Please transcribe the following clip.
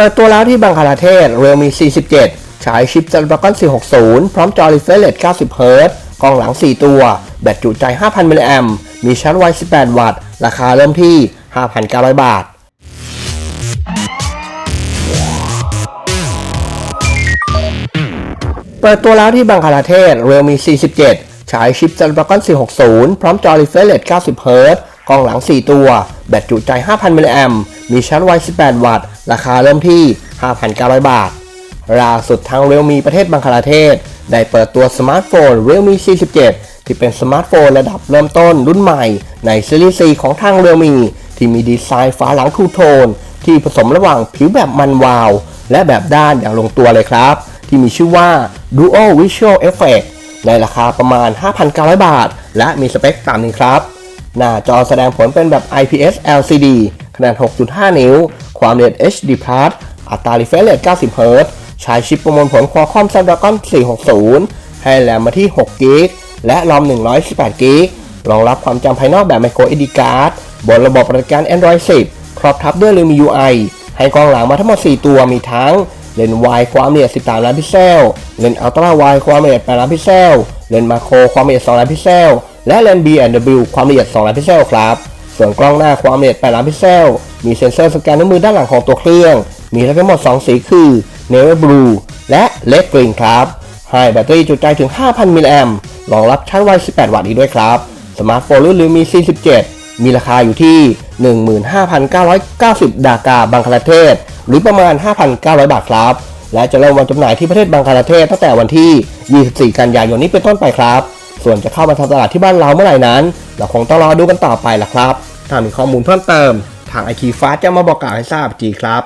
ปิดตัวแล้วที่บังคลาเทศ Realme C17 ฉายชิป Snapdragon 460 พร้อมจอ Refresh Rate 90 Hz กล้องหลัง 4 ตัว แบตจุใจ 5,000 มิลลิแอมมีชาร์จไว 18 วัตต์ ราคาเริ่มที่ 5,900 บาทเปิดตัวแล้วที่บังคลาเทศ Realme C17 ฉายชิป Snapdragon 460 พร้อมจอ Refresh Rate 90 Hz กล้องหลัง 4 ตัว แบตจุใจ 5,000 มิลลิแอมมีชาร์จไว 18 วัตต์ ราคาเริ่มที่ 5,900 บาทล่าสุดทาง Realme ประเทศบังคลาเทศ ได้เปิดตัวสมาร์ทโฟน Realme C17 ที่เป็นสมาร์ทโฟนระดับเริ่มต้นรุ่นใหม่ในซีรีส์ C ของทาง Realme ที่มีดีไซน์ฝาหลังทูโทน ที่ผสมระหว่างผิวแบบมันวาว และแบบด้านอย่างลงตัวเลยครับ ที่มีชื่อว่า Dual Visual Effect ในราคาประมาณ 5,900 บาท และมีสเปคตามนี้ครับ หน้าจอแสดงผลเป็นแบบ IPS LCD ขนาด 6.5 นิ้ว ความละเอียด HD+ อัตรา refresh rate 90 Hz ใช้ชิปประมวลผล Qualcomm Snapdragon 460 ให้แรมมาที่ 6 g b และรอม118 g b รองรับความจำภายนอกแบบ micro SD card บนระบบปฏิบัติการ Android 10 ครอบทับด้วย Realme UI ให้กล้องหลังมาทั้งหมด 4 ตัวมีทั้งเลนส์วายความละเอียด 13 ล้านพิกเซล เลนส์อัลตร้าวด์ความละเอียด 8 ล้านพิกเซล เลนส์มาโครความละเอียด 2 ล้านพิกเซล และเลนส์ B&W ความละเอียด 2 ล้านพิกเซลครับ ส่วนกล้องหน้าความละเอียด 8 ล้านพิกเซล มีเซ็นเซอร์สแกนนิ้วมือด้านหลังของตัวเครื่อง มีทั้งหมด 2 สีคือ Navy Blue และ Red Green ครับ ให้แบตเตอรี่จุใจถึง 5,000 มิลลิแอมรองรับชาร์จไว 18 วัตต์อีกด้วยครับ สมาร์ทโฟนรุ่น Realme C17 มีราคาอยู่ที่ 15,990 ดากาบังคลาเทศ หรือประมาณ 5,900 บาทครับ และจะเริ่มวันจำหน่ายที่ประเทศบังคลาเทศตั้งแต่วันที่ 24 กันยายนนี้เป็นต้นไปครับ ส่วนจะเข้ามาทำตลาดที่บ้านเราเมื่อไหร่นั้น เราคงต้องรอดูกันต่อไปล่ะครับ ถ้ามีข้อมูลเพิ่มเติม ทางไอคีฟ้าจะมาบอกกล่าวให้ทราบทีครับ